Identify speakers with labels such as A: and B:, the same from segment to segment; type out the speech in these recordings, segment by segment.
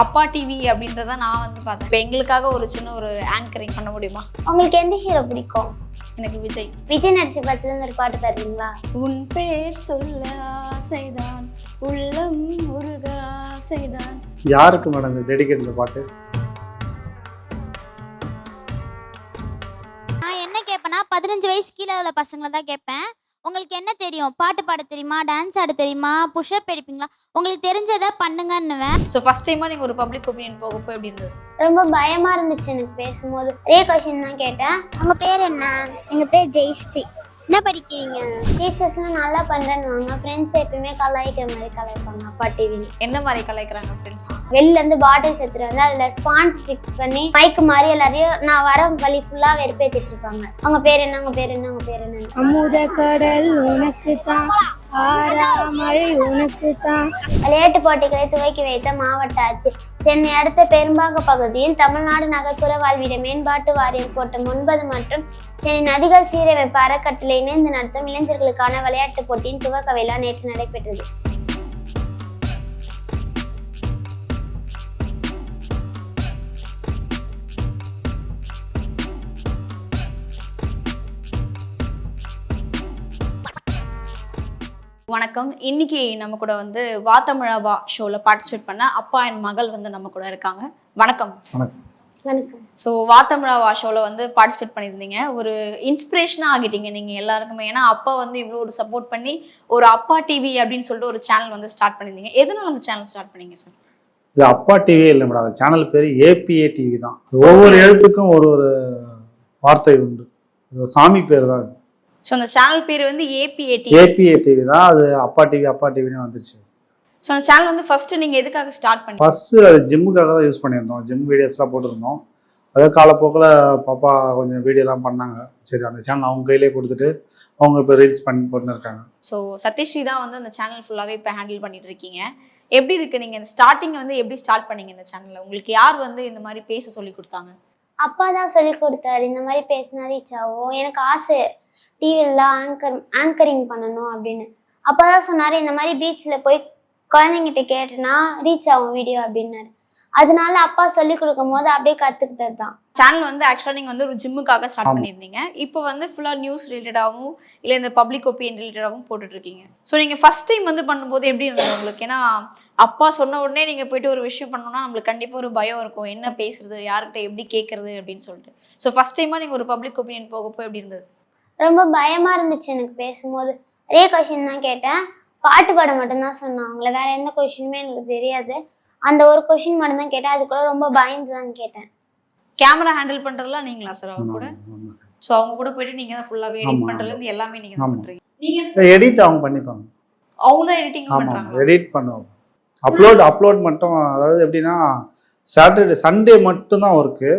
A: அப்பா டிவி அப்படின்றத நான் வந்து பார்த்தேன். இப்போ எங்களுக்காக ஒரு சின்ன ஒரு ஆங்கரிங் பண்ண முடியுமா?
B: உங்களுக்கு எந்த ஹீரோ பிடிக்கும்?
A: எனக்கு விஜய்.
B: விஜய் நடிச்ச படத்துல இருந்து ஒரு பாட்டு பாடுறீங்களா?
A: உன் பேர் சொல்ல ஆசைதான் உள்ளம் முருக ஆசைதான்.
C: யாருக்கு மேடம் இந்த டெடிகேட் இந்த பாட்டு?
D: நான் என்ன கேட்பேன்னா பதினஞ்சு வயசு கீழே உள்ள பசங்களை தான் கேட்பேன் உங்களுக்கு என்ன தெரியும்? பாட்டு பாட தெரியுமா? டான்ஸ் ஆட தெரியுமா? புஷ்அப் எடுப்பீங்களா? உங்களுக்கு தெரிஞ்சதை பண்ணுங்கன்னுவேன்.
A: ஸோ ஃபர்ஸ்ட் டைமாக நீங்கள் ஒரு பப்ளிக் ஒப்பீனியன் போகப்போ எப்படி இருந்தது?
B: ரொம்ப பயமா இருந்துச்சு எனக்கு பேசும்போது. ஒரே கொஸ்டின் தான் கேட்டேன். உங்க பேர் என்ன? எங்க பேர் ஜெயஸ்ரீ. என்ன படிக்கிறீங்க? டீச்சர்ஸ்லாம் நல்லா பண்றேன்னு ஃப்ரெண்ட்ஸ் எப்பயுமே கலாய்க்கிற மாதிரி கலாய்ப்பாங்க அப்பா டிவில
A: என்ன மாதிரி கலாய்க்கிறாங்க ஃப்ரெண்ட்ஸ்
B: வெளில இருந்து பாட்டில்ஸ் எடுத்துட்டு வந்து அதுல ஸ்பான்ஸ் ஃபிக்ஸ் பண்ணி மைக்கு மாதிரி எல்லாரையும் நான் வர வழி ஃபுல்லா வெறுப்பேத்திட்டு இருப்பாங்க. அவங்க பேர் என்ன அவங்க பேர் என்ன அவங்க பேர் என்ன
E: அமுத கடல் உனக்கு தான்
B: விளையாட்டு போட்டிகளை துவக்கி வைத்த மாவட்ட ஆட்சி சென்னை அடுத்த பெரும்பாக பகுதியில் தமிழ்நாடு நகர்ப்புற வாழ்விட மேம்பாட்டு வாரியம் கோட்டம் ஒன்பது மற்றும் சென்னை நதிகள் சீரமைப்பு அறக்கட்டளை இணைந்து நடத்தும் இளைஞர்களுக்கான விளையாட்டுப் போட்டியின் துவக்க விழா நேற்று நடைபெற்றது.
A: வணக்கம். இன்னைக்கு நம்ம கூட வந்து வா தமிழாவா ஷோவில் பார்ட்டிசிபேட் பண்ண அப்பா என் மகள் வந்து நம்ம கூட இருக்காங்க. வணக்கம்.
C: வணக்கம்.
B: வணக்கம்.
A: ஸோ வா தமிழாவா ஷோவில் வந்து பார்ட்டிசிபேட் பண்ணியிருந்தீங்க. ஒரு இன்ஸ்பிரேஷனாக ஆகிட்டீங்க நீங்கள் எல்லாருக்குமே. ஏன்னா அப்பா வந்து இவ்வளோ ஒரு சப்போர்ட் பண்ணி ஒரு அப்பா டிவி அப்படின்னு சொல்லிட்டு ஒரு சேனல் வந்து ஸ்டார்ட் பண்ணியிருந்தீங்க. எதனால அந்த சேனல் ஸ்டார்ட் பண்ணீங்க சார்
C: இது அப்பா டிவியே இல்லை மேடம் அந்த சேனல் பேர் ஏபிஏ டிவி தான். அது ஒவ்வொரு எழுத்துக்கும் ஒரு ஒரு வார்த்தை உண்டு. அது சாமி பேர் தான்
A: ஸோ அந்த சேனல் பேர் வந்து ஏபிஏ டிவி
C: ஏபிஏ டிவி தான். அது அப்பா டிவி அப்பா டிவின்னு வந்துருச்சு.
A: ஸோ அந்த சேனல் வந்து ஃபர்ஸ்ட் நீங்கள் எதுக்காக ஸ்டார்ட் பண்ணீங்க?
C: ஃபர்ஸ்ட்டு அது ஜிம்முக்காக தான் யூஸ் பண்ணியிருந்தோம். ஜிம் வீடியோஸ்லாம் போட்டிருந்தோம். அதே காலப்போக்கில் பாப்பா கொஞ்சம் வீடியோலாம் பண்ணாங்க. சரி அந்த சேனல் அவங்க கையிலே கொடுத்துட்டு அவங்க இப்போ ரீல்ஸ் பண்ணி போட்டுன்னு இருக்காங்க.
A: ஸோ சதீஷ்ரீ தான் வந்து அந்த சேனல் ஃபுல்லாகவே இப்போ ஹேண்டில் பண்ணிட்டு இருக்கீங்க. எப்படி இருக்கு? நீங்கள் இந்த ஸ்டார்டிங் வந்து எப்படி ஸ்டார்ட் பண்ணீங்க இந்த சேனலில் உங்களுக்கு யார் வந்து இந்த மாதிரி பேச சொல்லி கொடுத்தாங்க?
B: அப்பா தான் சொல்லி கொடுத்தாரு. இந்த மாதிரி பேசினா ரீச் ஆகும். எனக்கு ஆசை. டிவியில் ஆங்கர் ஆங்கரிங் பண்ணணும் அப்படின்னு. அப்பா தான் சொன்னார் இந்த மாதிரி பீச்சில் போய் குழந்தைங்கிட்ட கேட்டேன்னா ரீச் ஆகும் வீடியோ அப்படின்னாரு. அதனால அப்பா சொல்லி கொடுக்கும் போது அப்படியே கற்றுக்கிட்டது தான்.
A: சேனல் வந்து ஆக்சுவலாக நீங்கள் வந்து ஒரு ஜிம்முக்காக ஸ்டார்ட். பண்ணியிருந்தீங்க. இப்போ வந்து ஃபுல்லாக நியூஸ் ரிலேட்டடாகவும் இல்லை இந்த பப்ளிக் ஒப்பீனியன் ரிலேட்டடாகவும் போட்டுட்டு இருக்கீங்க. ஸோ நீங்கள் ஃபர்ஸ்ட் டைம் வந்து பண்ணும்போது எப்படி இருந்தது உங்களுக்கு? ஏன்னா அப்பா சொன்ன உடனே நீங்கள் போயிட்டு ஒரு விஷயம் பண்ணணும்னா நம்மளுக்கு கண்டிப்பாக ஒரு பயம் இருக்கும். என்ன பேசுறது? யார்கிட்ட எப்படி கேட்கறது அப்படின்னு சொல்லிட்டு. ஸோ ஃபர்ஸ்ட் டைமாக நீங்கள் ஒரு பப்ளிக் ஒப்பீனியன் போகப்போ எப்படி இருந்தது?
B: ரொம்ப பயமா இருந்துச்சு எனக்கு பேசும்போது. ஒரே கொஷின் தான் கேட்டேன். பாட்டு பாட மட்டும்தான் சொன்னாங்களே வேற எந்த கொஷினுமே எனக்கு தெரியாது. அந்த ஒரு கொஷின் மட்டும் தான் கேட்டேன். அது கூட ரொம்ப பயந்து தான் கேட்டேன்.
A: கேமரா ஹேண்டில் பண்ணுறதுலாம் நீங்களா சார் அவங்க கூட. ஸோ அவங்க கூட போயிட்டு நீங்கள் தான் ஃபுல்லாகவே எடிட்
C: ஆமா.
A: பண்ணுறதுலேருந்து எல்லாமே நீங்கள் தான்
C: ஆமா.
A: பண்ணுறீங்க நீங்கள்
C: எடிட் அவங்க பண்ணிப்பாங்க.
A: அவங்க தான் எடிட்டிங்
C: ஆமாம்
A: பண்ணுறாங்க
C: எடிட் பண்ணுவோம் அப்லோட் அப்லோட் மட்டும் அதாவது எப்படின்னா சாட்டர்டே சண்டே மட்டும்தான் ஒர்க்கு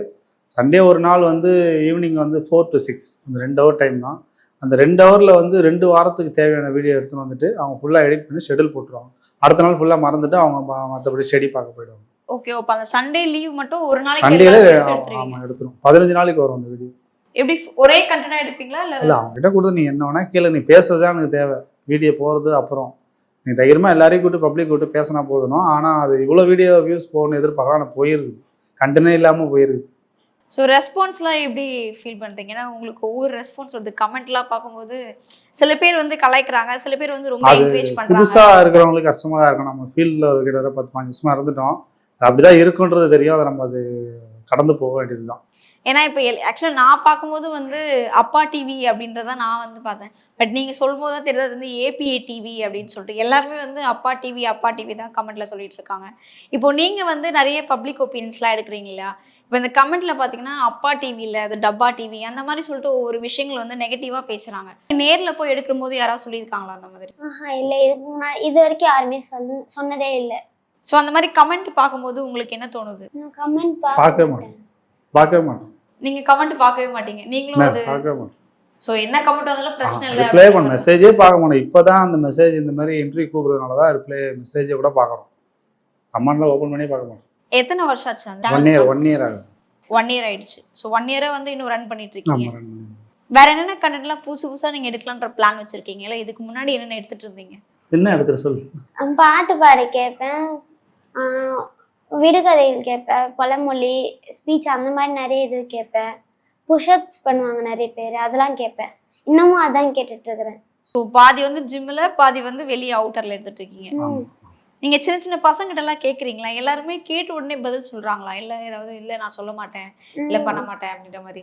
C: சண்டே ஒரு நாள் வந்து ஈவினிங் வந்து ஃபோர் டு சிக்ஸ் அந்த ரெண்டு ஹவர் டைம் தான். அந்த ரெண்டு ஹவரில் வந்து ரெண்டு வாரத்துக்கு தேவையான வீடியோ எடுத்துன்னு வந்துட்டு அவங்க ஃபுல்லாக எடிட் பண்ணி ஷெடியூல் போட்டுருவாங்க. அடுத்த நாள் ஃபுல்லாக மறந்துட்டு அவங்க மற்றபடி ஸ்டடி பார்க்க போயிடுவாங்க.
A: ஓகே அப்போ அந்த சண்டே லீவ் மட்டும் ஒரு நாளைக்கு
C: சண்டேல ஆமாம் எடுத்துரும் பதினஞ்சு நாளைக்கு வரும் அந்த வீடியோ
A: எப்படி ஒரே கண்டென்ட்டா எடுப்பீங்களா? இல்ல
C: இல்லை அவங்க கிட்ட கொடுத்து நீ என்ன வேணா கேளு நீ பேசுறது தான் எனக்கு தேவை. வீடியோ போகிறது அப்புறம். நீ தைரியமாக எல்லாரையும் கூட்டு பப்ளிக் கூட்டு பேசினா போதணும் ஆனால் அது இவ்வளோ வீடியோ வியூஸ் போகணும்னு எதிர்பார்க்கலாம் ஆனால் போயிருக்கு கண்டனே இல்லாமல் போயிருக்கு
A: ஸோ ரெஸ்பான்ஸ்லாம் எப்படி ஃபீல் பண்றீங்க? ஏன்னா உங்களுக்கு ஒவ்வொரு ரெஸ்பான்ஸ் வருது. கமெண்ட்லாம் பார்க்கும்போது சில பேர் வந்து கலாய்க்கிறாங்க. சில பேர் வந்து ரொம்ப என்கரேஜ் பண்றாங்க.
C: புதுசாக இருக்கிறவங்களுக்கு கஷ்டமாக தான் இருக்கும். நம்ம ஃபீல்டில் ஒரு கிட்ட பத்து பாஞ்சு வருஷமா இருந்துட்டோம். அப்படிதான் இருக்குன்றது தெரியும். அதை நம்ம அது கடந்து போக வேண்டியது தான்
A: ஏன்னா இப்போ ஆக்சுவலாக நான் பார்க்கும்போது வந்து அப்பா டிவி அப்படின்றத நான் வந்து பார்த்தேன். பட் நீங்கள் சொல்லும்போது தான் தெரியுது. அது வந்து ஏபிஏ டிவி அப்படின்னு சொல்லிட்டு. எல்லாருமே வந்து அப்பா டிவி அப்பா டிவி தான் கமெண்ட்ல சொல்லிட்டு இருக்காங்க. இப்போ நீங்கள் வந்து நிறைய பப்ளிக் ஒப்பீனியன்ஸ்லாம் எடுக்கிறீங்க இல்லையா? இப்போ இந்த கமெண்ட்ல பார்த்தீங்கன்னா அப்பா டிவி இல்லை அது டப்பா டிவி அந்த மாதிரி சொல்லிட்டு ஒவ்வொரு விஷயங்கள் வந்து நெகட்டிவாக பேசுகிறாங்க நேரில் போய் எடுக்கும் போது யாராவது சொல்லியிருக்காங்களா அந்த மாதிரி?
B: ஆஹா இல்லை. இதுக்கு முன்னாடி இது வரைக்கும் யாருமே சொன்ன சொன்னதே இல்லை.
A: ஸோ அந்த மாதிரி கமெண்ட் பார்க்கும்போது உங்களுக்கு என்ன தோணுது?
B: நான் கமெண்ட்
C: பார்க்கவே
B: பார்க்க
C: மாட்டேன். பார்க்கவே மாட்டோம்
A: நீங்கள் கமெண்ட் பார்க்கவே மாட்டீங்க. நீங்களும்
C: நான்
A: அது
C: பார்க்கவே மாட்டோம்
A: ஸோ என்ன கமெண்ட் வந்தாலும் பிரச்சனை இல்லை.
C: ரிப்ளை பண்ண மெசேஜே பார்க்க மாட்டோம் இப்போ தான் அந்த மெசேஜ் இந்த மாதிரி இன்டர்வியூ கூப்பிட்றதுனால தான் ரிப்ளை மெசேஜை கூட பார்க்குறோம். கமெண்ட்லாம் ஓப்பன் பண்ணி பார்க்க மாட்டோம்.
A: எத்தனை வருஷம் ஆச்சு அந்த
C: ஒன் இயர் ஒன் இயர் ஆகும்
A: ஒன் இயர் ஆயிடுச்சு. ஸோ ஒன் இயரா வந்து இன்னும் ரன் பண்ணிட்டு இருக்கீங்க. வேற என்னென்ன கண்டென்ட்லாம் புதுசு புதுசா நீங்க எடுக்கலான்ற பிளான் வச்சிருக்கீங்க? இல்ல இதுக்கு முன்னாடி என்னென்ன எடுத்துட்டு இருந்தீங்க?
C: என்ன எடுத்துட்டு சொல்லு.
B: பாட்டு பாட கேட்பேன். ஆஹ் விடுகதைகள் கேட்பேன். பழமொழி ஸ்பீச் அந்த மாதிரி நிறைய இது கேட்பேன். புஷ்அப்ஸ் பண்ணுவாங்க நிறைய பேர். அதெல்லாம் கேட்பேன். இன்னமும் அதான் கேட்டுட்டு இருக்கிறேன்.
A: ஸோ பாதி வந்து ஜிம்ல பாதி வந்து வெளியே அவுட்டர்ல எடுத்துட்டு இருக்கீங்க.
B: ம்.
A: நீங்க சின்ன சின்ன பசங்கிட்ட எல்லாம் கேக்குறீங்களா? எல்லாருமே கேட்ட உடனே பதில் சொல்றாங்களா? இல்ல ஏதாவது இல்ல நான் சொல்ல மாட்டேன். இல்ல பண்ண மாட்டேன் அப்படின்ற மாதிரி.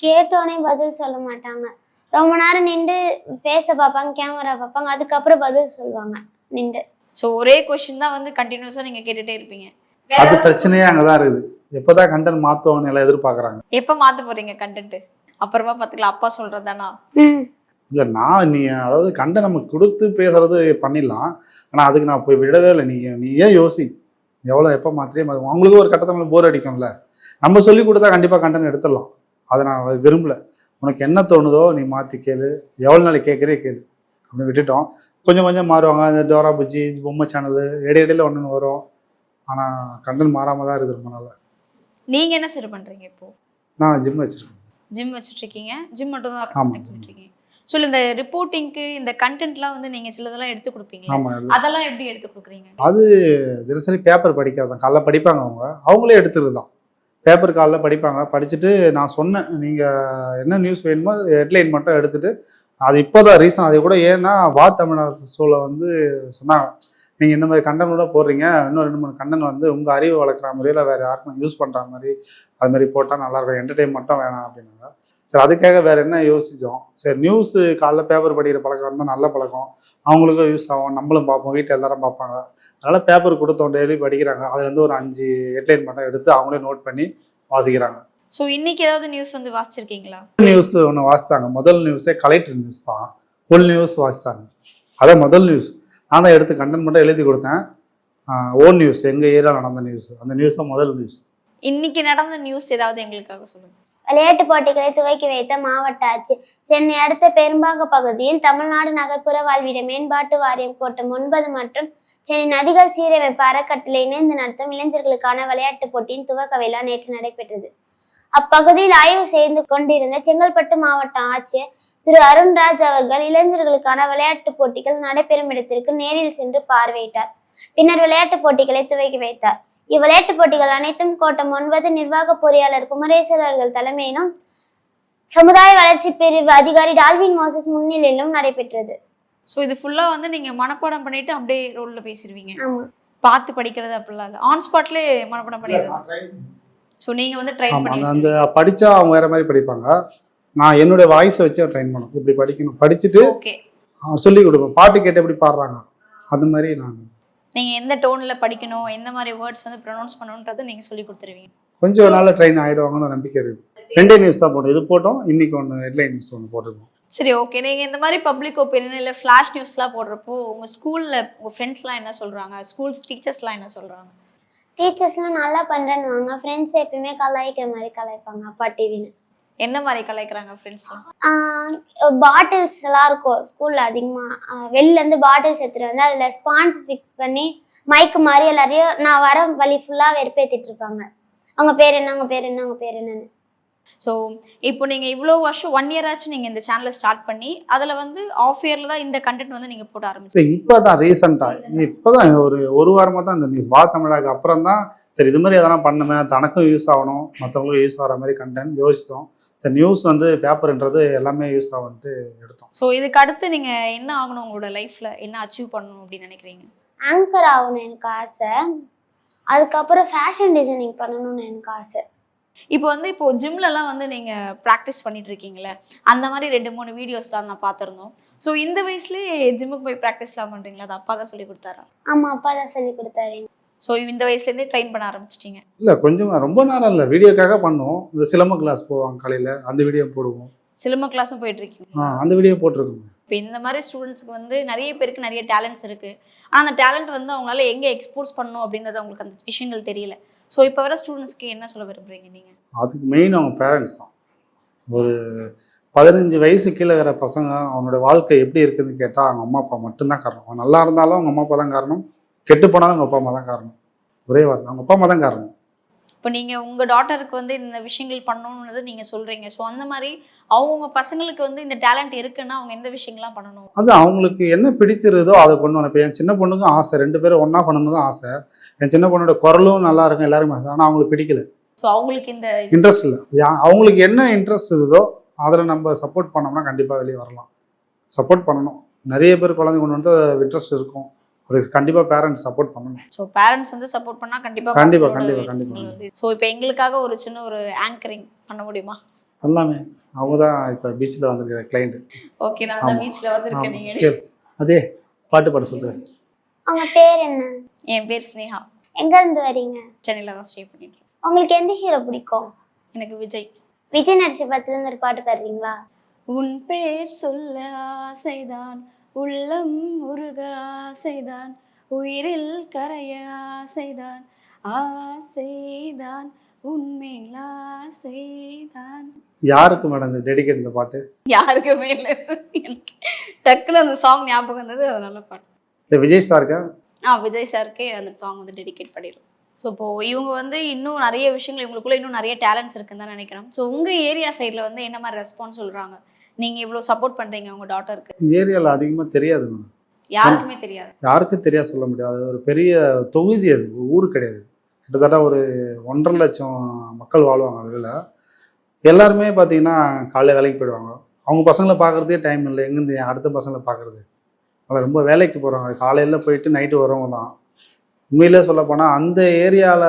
B: கேட்டோடனே பதில் சொல்ல மாட்டாங்க. ரொம்ப நேரம் நின்று ஃபேஸை பார்ப்பாங்க கேமரா பார்ப்பாங்க. அதுக்கப்புறம் பதில் சொல்லுவாங்க நின்று.
A: ஸோ ஒரே கொஸ்டின் தான் வந்து கண்டினியூஸா நீங்க கேட்டுட்டே இருப்பீங்க.
C: அது பிரச்சனையே அங்கதான் இருக்குது. எப்போதான் கண்டென்ட் மாத்துவாங்கன்னு எல்லாம் எதிர்பார்க்கறாங்க.
A: எப்ப மாத்த போறீங்க கண்டென்ட் அப்புறமா பாத்துக்கலாம். அப்பா சொல்றதானா
B: ம்.
C: இல்ல நான் நீ அதாவது கண்டென்ட் நமக்கு கொடுத்து பேசுறது பண்ணிடலாம். ஆனா அதுக்கு நான் போய் விடவே இல்லை. நீ நீ ஏன் யோசி? எவ்வளோ எப்போ மாத்திரே மாத்தும் அவங்களுக்கும் ஒரு கட்டத்தில் போர் அடிக்கும்ல. நம்ம சொல்லி கொடுத்தா கண்டிப்பாக கண்டென்ட் எடுத்துடலாம். அதை நான் விரும்பல. உனக்கு என்ன தோணுதோ நீ மாற்றி கேளு. எவ்வளோ நாளைக்கு கேட்குறே கேளு. அப்படின்னு விட்டுட்டோம். கொஞ்சம் கொஞ்சம் மாறுவாங்க. இந்த டோரா புஜ்ஜி பொம்மை சேனலு இடையிடையில ஒன்று வரும். ஆனால் கண்டென்ட் மாறாம தான் இருக்குது ரொம்ப நாள்.
A: நீங்க என்ன சரி பண்றீங்க இப்போ?
C: நான் ஜிம் வச்சிருக்கேன்.
A: ஜிம் வச்சுட்டு இருக்கீங்க. ஜிம் மட்டும் தான்
C: ஆமா.
A: வச்சுட்டு இருக்கீங்க. ஸோ இந்த ரிப்போர்ட்டிங்க்கு இந்த கண்டென்ட்லாம் வந்து நீங்க சிலதெல்லாம் எடுத்து கொடுப்பீங்களா
C: ஆமாம்
A: அதெல்லாம் எப்படி எடுத்து கொடுக்குறீங்க?
C: தினசரி பேப்பர் படிக்கிறது தான் காலைல படிப்பாங்க அவங்க. அவங்களே எடுத்துறது தான். பேப்பர் காலைல படிப்பாங்க. படிச்சுட்டு நான் சொன்னேன் நீங்கள் என்ன நியூஸ் வேணுமோ ஹெட்லைன் மட்டும் எடுத்துட்டு அது இப்போதான் ரீசன் அது கூட ஏன்னா வா தமிழ்நாடு ஷோவில் வந்து சொன்னாங்க. நீங்கள் இந்த மாதிரி கண்டென்ட் போடுறீங்க. இன்னும் ரெண்டு மூணு கண்டென்ட் வந்து உங்கள் அறிவு வளர்க்குற மாதிரி இல்லை வேறு யாருக்கும் யூஸ் பண்ணுற மாதிரி அது மாதிரி போட்டால் நல்லாயிருக்கும் என்டர்டெயின்மெண்ட்டும் வேணாம் அப்படின்னாங்க. சரி அதுக்காக வேறு என்ன யோசித்தோம் சரி நியூஸு காலைல பேப்பர் படிக்கிற பழக்கம் இருந்தால் நல்ல பழக்கம். அவங்களுக்கும் யூஸ் ஆகும். நம்மளும் பார்ப்போம். வீட்டில் எல்லாரும் பார்ப்பாங்க. அதனால் பேப்பர் கொடுத்தோம். டெய்லி படிக்கிறாங்க. அதுலேருந்து ஒரு அஞ்சு ஹெட்லைன் மட்டும் எடுத்து அவங்களே நோட் பண்ணி வாசிக்கிறாங்க.
A: ஸோ இன்னைக்கு ஏதாவது நியூஸ் வந்து வாசிச்சிருக்கீங்களா?
C: நியூஸ் ஒன்று வாசித்தாங்க. முதல் நியூஸே கலெக்டர் நியூஸ் தான். ஃபுல் நியூஸ் வாசித்தாங்க. அதான் முதல் நியூஸ் நான் தான் எடுத்து கண்டென்ட் மட்டும் எழுதி கொடுத்தேன். ஓன் நியூஸ் எங்கள் ஏரியாவில் நடந்த நியூஸ் அந்த நியூஸ் தான் முதல் நியூஸ்
A: இன்னைக்கு நடந்த நியூஸ் ஏதாவது எங்களுக்காக சொல்லுங்க.
B: விளையாட்டு போட்டிகளை துவக்கி வைத்த மாவட்ட ஆட்சி சென்னை அடுத்த பெரும்பாக பகுதியில் தமிழ்நாடு நகர்ப்புற வாழ்விட மேம்பாட்டு வாரியம் கோட்டம் ஒன்பது மற்றும் சென்னை நதிகள் சீரமைப்பு அறக்கட்டளை இணைந்து நடத்தும் இளைஞர்களுக்கான விளையாட்டு போட்டியின் துவக்க விழா நேற்று நடைபெற்றது. அப்பகுதியில் ஆய்வு செய்து கொண்டிருந்த செங்கல்பட்டு மாவட்ட ஆட்சியர் திரு அருண்ராஜ் அவர்கள் இளைஞர்களுக்கான விளையாட்டு போட்டிகள் நடைபெறும் இடத்திற்கு நேரில் சென்று பார்வையிட்டார். பின்னர் விளையாட்டு போட்டிகளை துவக்கி வைத்தார். இவ்விளையாட்டுப் போட்டிகள் அனைத்தும் கோட்டம் ஒன்பது நிர்வாக பொறியாளர் குமரேசர் அவர்கள் தலைமையிலும் சமுதாய வளர்ச்சி பிரிவு அதிகாரி டால்வின் மோசஸ் முன்னிலையிலும் நடைபெற்றது.
A: ஸோ இது ஃபுல்லா வந்து நீங்க மனப்பாடம் பண்ணிட்டு அப்படியே ரோல்ல பேசிடுவீங்க பார்த்து படிக்கிறது அப்படிலாம் இல்லை. ஆன் ஸ்பாட்லேயே மனப்பாடம் பண்ணிடுறது. ஸோ நீங்க வந்து ட்ரைன் பண்ணி
C: அந்த அந்த படித்தா அவங்க வேறு மாதிரி படிப்பாங்க. நான் என்னுடைய வாய்ஸை வச்சு ட்ரைன் பண்ணணும். இப்படி படிக்கணும்? படிச்சுட்டு
A: ஓகே
C: சொல்லி கொடுப்பேன். பாட்டு கேட்டு எப்படி பாடுறாங்க? அது மாதிரி நான்
A: நீங்க எந்த டோன்ல படிக்கணும் எந்த மாதிரி வேர்ட்ஸ் வந்து ப்ரொனவுன்ஸ் பண்ணணுன்றது நீங்க சொல்லி கொடுத்துருவீங்க.
C: கொஞ்சம் நாளில் ட்ரெயின் ஆகிடுவாங்கன்னு நம்பிக்கை இருக்குது ரெண்டே நியூஸ் தான் போட்டோம். இது போட்டோம் இன்னைக்கு ஒன்று ஹெட்லைன் நியூஸ் ஒன்று போட்டிருக்கோம்.
A: சரி ஓகே நீங்க இந்த மாதிரி பப்ளிக் ஒப்பீனியன் இல்லை ஃப்ளாஷ் நியூஸ்லாம் போடுறப்போ உங்க ஸ்கூல்ல உங்க ஃப்ரெண்ட்ஸ்லாம் என்ன சொல்றாங்க? ஸ்கூல் டீச்சர்ஸ்லாம் என்ன சொல்றாங்க?
B: டீச்சர்ஸ்லாம் நல்லா பண்றேன்னுவாங்க. ஃப்ரெண்ட்ஸ் எப்பயுமே கலாய்க்கிற மாதிரி கலாய்ப்பாங்க அப்பா டிவின்னு
A: என்ன மாதிரி கலாய்க்கிறாங்க ஃப்ரெண்ட்ஸ்லாம்
B: பாட்டில்ஸ் எல்லாம் இருக்கும் ஸ்கூல்ல அதிகமா. ஆஹ் வெளில இருந்து பாட்டில்ஸ் எடுத்துட்டு வந்து அதுல ஸ்பான்ஸ் ஃபிக்ஸ் பண்ணி மைக்கு மாதிரி எல்லாரையும் நான் வர வழி ஃபுல்லா வெறுப்பேத்திட்டு இருப்பாங்க. அவங்க பேர் என்ன அவங்க பேர் என்ன அவங்க பேர் என்னன்னு.
A: ஸோ இப்போ நீங்க இவ்வளோ வருஷம் ஒன் இயர் ஆச்சு நீங்க இந்த சேனலை ஸ்டார்ட் பண்ணி அதுல வந்து ஆஃப் இயர்ல தான் இந்த கண்டென்ட் வந்து நீங்க போட ஆரம்பிச்சீங்க.
C: சரி இப்போ தான் ரீசெண்டாக இப்போ தான் ஒரு ஒரு வாரமாக தான் இந்த நியூஸ் வா தமிழாக்கு அப்புறம் தான் சரி இது மாதிரி எதனா பண்ணுமே தனக்கும் யூஸ் ஆகணும் மற்றவங்களுக்கும் யூஸ் ஆகிற மாதிரி கண்டென்ட் யோசித்தோம். சரி நியூஸ் வந்து பேப்பர்ன்றது எல்லாமே யூஸ் ஆகும்ட்டு எடுத்தோம்.
A: ஸோ இதுக்கு அடுத்து நீங்க என்ன ஆகணும் உங்களோட லைஃப்ல என்ன அச்சீவ் பண்ணணும் அப்படின்னு நினைக்கிறீங்க?
B: ஆங்கர் ஆகணும் எனக்கு ஆசை. அதுக்கப்புறம் ஃபேஷன் டிசைனிங் பண்ணணும்னு எனக்கு ஆசை.
A: இப்போ வந்து இப்போ ஜிம்லலாம் வந்து நீங்க ப்ராக்டிஸ் பண்ணிட்டு இருக்கீங்களே அந்த மாதிரி ரெண்டு மூணு வீடியோஸ்லாம் நான் பார்த்துருந்தோம். ஸோ இந்த வயசுலயே ஜிம்முக்கு போய் ப்ராக்டிஸ்லாம் பண்றீங்களா? அது அப்பா தான் சொல்லி கொடுத்தாரா?
B: ஆமா அப்பா தான் சொல்லி கொடுத்தாரு.
A: ஸோ இந்த வயசுலேருந்தே ட்ரெயின் பண்ண ஆரம்பிச்சிட்டீங்க.
C: இல்லை கொஞ்சம் ரொம்ப நேரம் இல்லை. வீடியோக்காக பண்ணுவோம் இந்த சிலம்ப கிளாஸ் போவாங்க காலையில் அந்த வீடியோ போடுவோம்.
A: சிலம்ப கிளாஸும் போயிட்டு இருக்கீங்க
C: ஆ அந்த வீடியோ போட்டிருக்கோங்க
A: இப்போ இந்த மாதிரி ஸ்டூடெண்ட்ஸ்க்கு வந்து நிறைய பேருக்கு நிறைய டேலண்ட்ஸ் இருக்கு. ஆனால் அந்த டேலண்ட் வந்து அவங்களால எங்கே எக்ஸ்போர்ட்ஸ் பண்ணணும் அப்படின்றது அவங்களுக்கு அந்த விஷயங்கள் தெரியல. ஸோ இப்போ வர ஸ்டூடெண்ட்ஸ்க்கு என்ன சொல்ல விரும்புறீங்க நீங்க?
C: அதுக்கு மெயின் அவங்க பேரண்ட்ஸ் தான். ஒரு பதினஞ்சு வயசு கீழே இருக்கிற பசங்க அவனோட வாழ்க்கை எப்படி இருக்குதுன்னு கேட்டால் அவங்க அம்மா அப்பா மட்டும்தான் காரணம். அவன் நல்லா இருந்தாலும் அவங்க அம்மா அப்பா தான் காரணம். கெட்டு போனாலும் அவங்க அப்பா அம்மா தான் காரணம். ஒரே வார்த்தை. அவங்க அப்பா அம்மா தான் காரணம்.
A: இப்போ நீங்க உங்க டாட்டருக்கு வந்து இந்த விஷயங்கள் பண்ணணும்னு நீங்க சொல்றீங்க. ஸோ அந்த மாதிரி அவங்கவுங்க பசங்களுக்கு வந்து இந்த டேலண்ட் இருக்குன்னா அவங்க எந்த விஷயங்கள்லாம் பண்ணணும்?
C: அது அவங்களுக்கு என்ன பிடிச்சிருதோ அதை கொண்டு வரணும் இப்போ என் சின்ன பொண்ணுக்கும் ஆசை. ரெண்டு பேரும் ஒன்றா பண்ணணும் தான் ஆசை. என் சின்ன பொண்ணோட குரலும் நல்லா இருக்கும். எல்லாருமே ஆனால் அவங்களுக்கு பிடிக்கல.
A: ஸோ அவங்களுக்கு இந்த
C: இன்ட்ரெஸ்ட் இல்லை. அவங்களுக்கு என்ன இன்ட்ரெஸ்ட் இருக்குதோ அதில் நம்ம சப்போர்ட் பண்ணோம்னா கண்டிப்பாக வெளியே வரலாம். சப்போர்ட் பண்ணணும். நிறைய பேர் குழந்தை கொண்டு வந்து இன்ட்ரெஸ்ட் இருக்கும். அதுக்கு கண்டிப்பாக பேரண்ட்ஸ் சப்போர்ட் பண்ணணும்.
A: ஸோ பேரண்ட்ஸ் வந்து சப்போர்ட் பண்ணா கண்டிப்பா
C: கண்டிப்பா,
A: பசங்களோட
C: கண்டிப்பா,
A: வெற்றி
C: கண்டிப்பா.
A: வந்து ஸோ இப்போ எங்களுக்காக ஒரு சின்ன ஒரு ஆங்கரிங் பண்ண முடியுமா?
C: எல்லாமே. அவங்க தான் இப்போ பீச்சில் வந்திருக்கிற கிளைண்ட்
A: ஓகே நான். பீச்ல வந்திருக்கேன் நீங்க
C: அதே பாட்டு பாட சொல்கிறேன்
B: உங்க பேர் என்ன?
A: என் பேர் ஸ்னேகா.
B: எங்க இருந்து வரீங்க?
A: சென்னையில தான் ஸ்டே பண்ணிட்டு.
B: உங்களுக்கு எந்த ஹீரோ பிடிக்கும்?
A: எனக்கு விஜய்.
B: விஜய் நடிச்ச படத்துல இருந்து ஒரு பாட்டு பாடுறீங்களா?
A: உன் பேர் சொல்ல ஆசைதான். உள்ளம் உருக ஆசைதான் உயிரில் கரைய ஆசைதான் ஆசைதான் உன்மேல் ஆசைதான்.
C: யாருக்கு மேடம் இந்த டெடிகேட் இந்த பாட்டு?
A: யாருக்குமே இல்லை எனக்கு டக்குன்னு அந்த சாங் ஞாபகம் வந்தது அதனால பாட்டு.
C: இல்லை விஜய் சாருக்கா
A: ஆ விஜய் சாருக்கே அந்த சாங் வந்து டெடிகேட் பண்ணிடும் ஸோ இப்போ இவங்க வந்து இன்னும் நிறைய விஷயங்கள் இவங்களுக்குள்ள இன்னும் நிறைய டேலண்ட்ஸ் இருக்குன்னு தான் நினைக்கிறேன் ஸோ உங்க ஏரியா சைடில் வந்து என்ன மாதிரி ரெஸ்பான்ஸ் சொல்றாங்க? நீங்க இவ்வளோ சப்போர்ட் பண்றீங்க உங்க டாட்டருக்கு
C: ஏரியாவில் அதிகமாக தெரியாது மேடம்.
A: யாருக்குமே தெரியாது.
C: யாருக்கும் தெரியாது சொல்ல முடியாது. அது ஒரு பெரிய தொகுதி அது ஊர் கிடையாது. கிட்டத்தட்ட ஒரு ஒன்றரை லட்சம் மக்கள் வாழ்வாங்க அதில். எல்லாருமே பார்த்தீங்கன்னா காலைல வேலைக்கு போயிடுவாங்க. அவங்க பசங்களை பார்க்குறதே டைம் இல்லை. எங்கேருந்து அடுத்த பசங்களை பார்க்குறது அதில் ரொம்ப வேலைக்கு போகிறவங்க காலையில் போயிட்டு நைட்டு வரவங்க தான். உண்மையிலே சொல்லப்போனால் அந்த ஏரியாவில்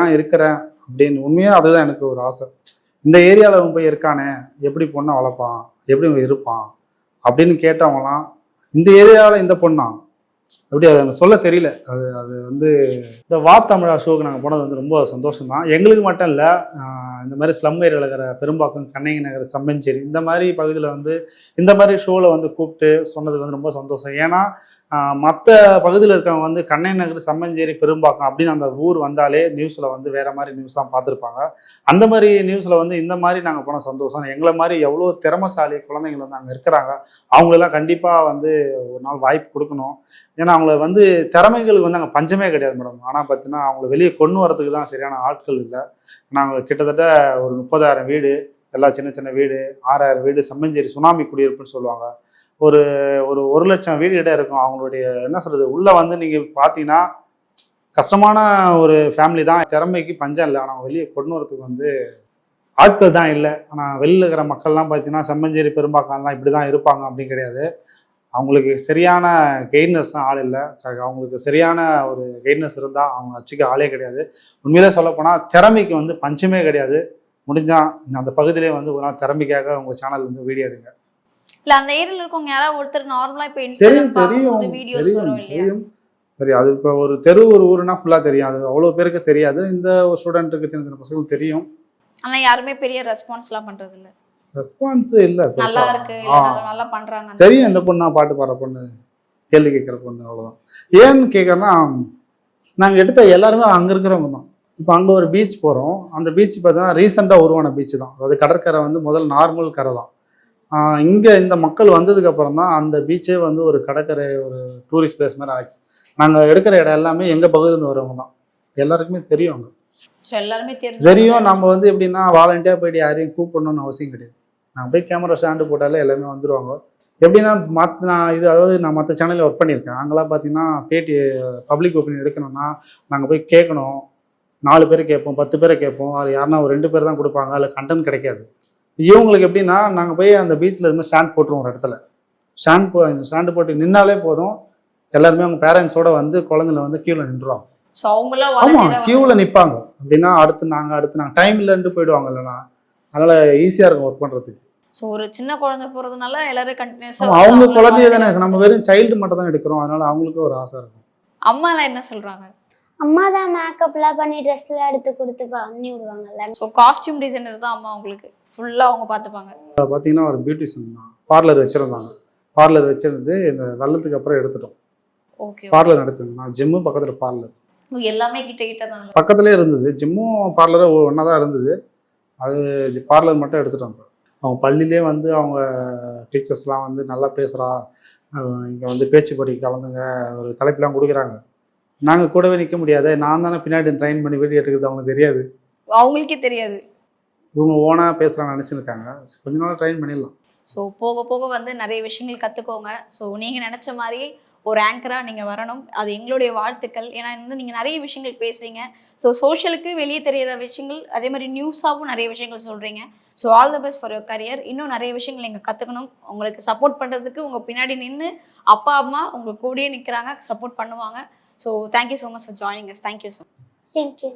C: ஏன் இருக்கிறேன் அப்படின்னு உண்மையாக அதுதான் எனக்கு ஒரு ஆசை. இந்த ஏரியாவில் அவன் போய் இருக்கானே எப்படி பொண்ணை வளர்ப்பான் எப்படி அவன் இருப்பான் அப்படின்னு கேட்டவங்களாம் இந்த ஏரியாவில் இந்த பொண்ணா? அப்படி அதை சொல்ல தெரியல. அது அது வந்து இந்த வா தமிழா ஷோக்கு நாங்கள் போனது வந்து ரொம்ப சந்தோஷம் தான் எங்களுக்கு மட்டும் இல்லை இந்த மாதிரி ஸ்லம் ஏரியாவில் இருக்கிற பெரும்பாக்கம் கண்ணகி நகர் சம்பஞ்சேரி இந்த மாதிரி பகுதியில் வந்து இந்த மாதிரி ஷோவில் வந்து கூப்பிட்டு சொன்னது வந்து ரொம்ப சந்தோஷம். ஏன்னா மற்ற பகுதியில் இருக்கவங்க வந்து கண்ணை நகர் சம்மஞ்சேரி பெரும்பாக்கம் அப்படின்னு அந்த ஊர் வந்தாலே நியூஸில் வந்து வேற மாதிரி நியூஸ் தான் பார்த்துருப்பாங்க. அந்த மாதிரி நியூஸில் வந்து இந்த மாதிரி நாங்கள் போன சந்தோஷம். எங்களை மாதிரி எவ்வளோ திறமசாலி குழந்தைங்கள் வந்து அங்கே இருக்கிறாங்க அவங்களெல்லாம் கண்டிப்பாக வந்து ஒரு நாள் வாய்ப்பு கொடுக்கணும். ஏன்னா அவங்கள வந்து திறமைகளுக்கு வந்து அங்கே பஞ்சமே கிடையாது மேடம். ஆனால் பார்த்தீங்கன்னா அவங்கள வெளியே கொண்டு வரதுக்கு தான் சரியான ஆட்கள் இல்லை. நாங்கள் கிட்டத்தட்ட ஒரு முப்பதாயிரம் வீடு எல்லா சின்ன சின்ன வீடு ஆறாயிரம் வீடு சம்மஞ்சேரி சுனாமி குடியிருப்புன்னு சொல்லுவாங்க. ஒரு ஒரு ஒரு லட்சம் வீடு இடம் இருக்கும். அவங்களுடைய என்ன சொல்கிறது உள்ளே வந்து நீங்கள் பார்த்தீங்கன்னா கஷ்டமான ஒரு ஃபேமிலி தான். திறமைக்கு பஞ்சம் இல்லை. ஆனால் வெளியே கொண்டு வந்து ஆட்கள் தான் இல்லை. ஆனால் வெளியில் இருக்கிற மக்கள்லாம் பார்த்தீங்கன்னா செம்மஞ்சேரி பெரும்பாக்கம்லாம் இப்படி தான் இருப்பாங்க அப்படின்னு கிடையாது. அவங்களுக்கு சரியான கைட்னஸ் தான் ஆள் இல்லை. அவங்களுக்கு சரியான ஒரு கைட்னஸ் இருந்தால் அவங்க அச்சுக்க ஆளே கிடையாது. உண்மையிலே சொல்லப்போனால் திறமைக்கு வந்து பஞ்சமே கிடையாது. முடிஞ்சால் இந்த அந்த பகுதியிலே வந்து ஒரு நாள் திறமைக்காக உங்கள் சேனல் வந்து வீடியோ எடுங்க.
A: இல்ல அந்த ஏரியால இருக்கவங்க யாராவது ஒருத்தர் நார்மலா இப்போ
C: தெரியும் தெரியும்
A: வீடியோஸ் வரும் இல்லையா?
C: தெரியும். சரி அது இப்போ ஒரு தெரு ஒரு ஊருனா ஃபுல்லாக தெரியும் அது அவ்வளோ பேருக்கு தெரியாது. இந்த ஒரு ஸ்டூடெண்ட்டுக்கு சின்ன சின்ன பசங்களுக்கு தெரியும்.
A: ஆனா யாருமே பெரிய ரெஸ்பான்ஸ் எல்லாம் பண்றது இல்ல.
C: ரெஸ்பான்ஸ் இல்லை
A: நல்லா இருக்கு. நல்லா- பண்றாங்க
C: தெரியும் இந்த பொண்ணா பாட்டு பாடுற பொண்ணு கேள்வி கேட்குற பொண்ணு அவ்வளோதான் ஏன்னு கேட்குறேன்னா நாங்கள் எடுத்த எல்லாருமே அங்கே இருக்கிறவங்க தான். இப்போ அங்கே ஒரு பீச் போகிறோம் அந்த பீச் பார்த்தீங்கன்னா ரீசெண்டாக உருவான பீச் தான். அதாவது கடற்கரை வந்து முதல் நார்மல் கரை தான். இங்கே இந்த மக்கள் வந்ததுக்கு அப்புறம் தான் அந்த பீச்சே வந்து ஒரு கடற்கரை ஒரு டூரிஸ்ட் பிளேஸ் மாதிரி ஆச்சு. நாங்கள் எடுக்கிற இடம் எல்லாமே எங்கள் பகுதியிலேருந்து வரவங்க தான். எல்லாருக்குமே தெரியும் அங்கே.
A: எல்லாருமே
C: தெரியும். நம்ம வந்து எப்படின்னா வாலண்டியாக போயிட்டு யாரையும் கூப்பிடணும்னு அவசியம் கிடையாது. நான் போய் கேமரா ஸ்டாண்டு போட்டாலே எல்லாமே வந்துருவாங்க. எப்படின்னா மற்ற நான் இது அதாவது நான் மற்ற சேனலில் ஒர்க் பண்ணியிருக்கேன். அங்கெல்லாம் பார்த்தீங்கன்னா பேட்டி பப்ளிக் ஒப்பீனியன் எடுக்கணும்னா நாங்கள் போய் கேட்கணும். நாலு பேரை கேட்போம் பத்து பேரை கேட்போம். அது யாருன்னா ஒரு ரெண்டு பேர் தான் கொடுப்பாங்க. அதில் கண்டென்ட் கிடைக்காது. இவங்களுக்கு எப்படின்னா நாங்கள் போய் அந்த பீச்சில் இதுமாதிரி ஸ்டாண்ட் போட்டுருவோம் ஒரு இடத்துல. ஸ்டாண்ட் போ ஸ்டாண்டு போட்டு நின்னாலே போதும். எல்லாருமே அவங்க பேரண்ட்ஸோட வந்து குழந்தைல வந்து கியூவில் நின்றுவாங்க
A: ஸோ அவங்களாம்
C: ஆமா
A: volunteer ஆ
C: கியூவில் நிற்பாங்க அப்படின்னா அடுத்து நாங்கள் அடுத்து நாங்கள் டைம் இல்லைன்ட்டு போயிடுவாங்க இல்லைன்னா. அதனால ஈஸியாக இருக்கும் ஒர்க் பண்ணுறதுக்கு
A: ஸோ ஒரு சின்ன குழந்தை போறதுனால எல்லாரும் கண்டினியூஸா
C: அவங்க குழந்தைய தானே. நம்ம வெறும் சைல்டு மட்டும் தான் எடுக்கிறோம். அதனால அவங்களுக்கு ஒரு ஆசை இருக்கும்.
A: அம்மா எல்லாம் என்ன சொல்றாங்க?
B: அம்மா தான் மேக்கப்லாம் பண்ணி ட்ரெஸ் எல்லாம் எடுத்து கொடுத்து பண்ணி விடுவாங்கல்ல.
A: ஸோ காஸ்டியூம் டிசைனர் தான் அம்மா உங்களுக்கு? ஃபுல்லா அவங்க பார்த்துப்பாங்க
C: பார்த்தீங்கன்னா ஒரு பியூட்டிஷியன் தான். பார்லர் வச்சுருந்தாங்க. பார்லர் வச்சிருந்து இந்த வெள்ளத்துக்கு அப்புறம் எடுத்துட்டோம்.
A: ஓகே
C: பார்லர் நடத்துங்க நான் ஜிம்மு பக்கத்தில் பார்லர்
A: எல்லாமே கிட்ட கிட்ட தான்.
C: பக்கத்துலேயே இருந்தது. ஜிம்மும் பார்லரும் ஒன்றா தான் இருந்தது. அது பார்லர் மட்டும் எடுத்துட்டோம். அவங்க பள்ளியிலே வந்து அவங்க டீச்சர்ஸ்லாம் வந்து நல்லா பேசுகிறா இங்கே வந்து பேச்சு போட்டி கலந்துங்க. ஒரு தலைப்பெல்லாம் கொடுக்குறாங்க. நாங்கள் கூடவே நிற்க முடியாது. நான் தானே பின்னாடி ட்ரைன் பண்ணி வீடியோ எடுக்கிறது அவங்களுக்கு தெரியாது.
A: அவங்களுக்கே தெரியாது.
C: இவங்க ஓனாக பேசுகிறாங்க நினச்சிருக்காங்க. கொஞ்ச நாள் ட்ரைன் பண்ணிடலாம்.
A: ஸோ போக போக வந்து நிறைய விஷயங்கள் கற்றுக்கோங்க ஸோ நீங்கள் நினச்ச மாதிரியே ஒரு ஆங்கராக நீங்கள் வரணும். அது எங்களுடைய வாழ்த்துக்கள். ஏன்னா வந்து நீங்கள் நிறைய விஷயங்கள் பேசுகிறீங்க ஸோ சோஷியலுக்கு வெளியே தெரியிற விஷயங்கள் அதே மாதிரி நியூஸாகவும் நிறைய விஷயங்கள் சொல்கிறீங்க so all the best for your career இன்னும் நிறைய விஷயங்கள் நீங்கள் கற்றுக்கணும் உங்களுக்கு சப்போர்ட் பண்ணுறதுக்கு உங்கள் பின்னாடி நின்று அப்பா அம்மா உங்கள் கூடயே நிற்கிறாங்க சப்போர்ட் பண்ணுவாங்க. So thank you so much for joining us thank you so
B: thank you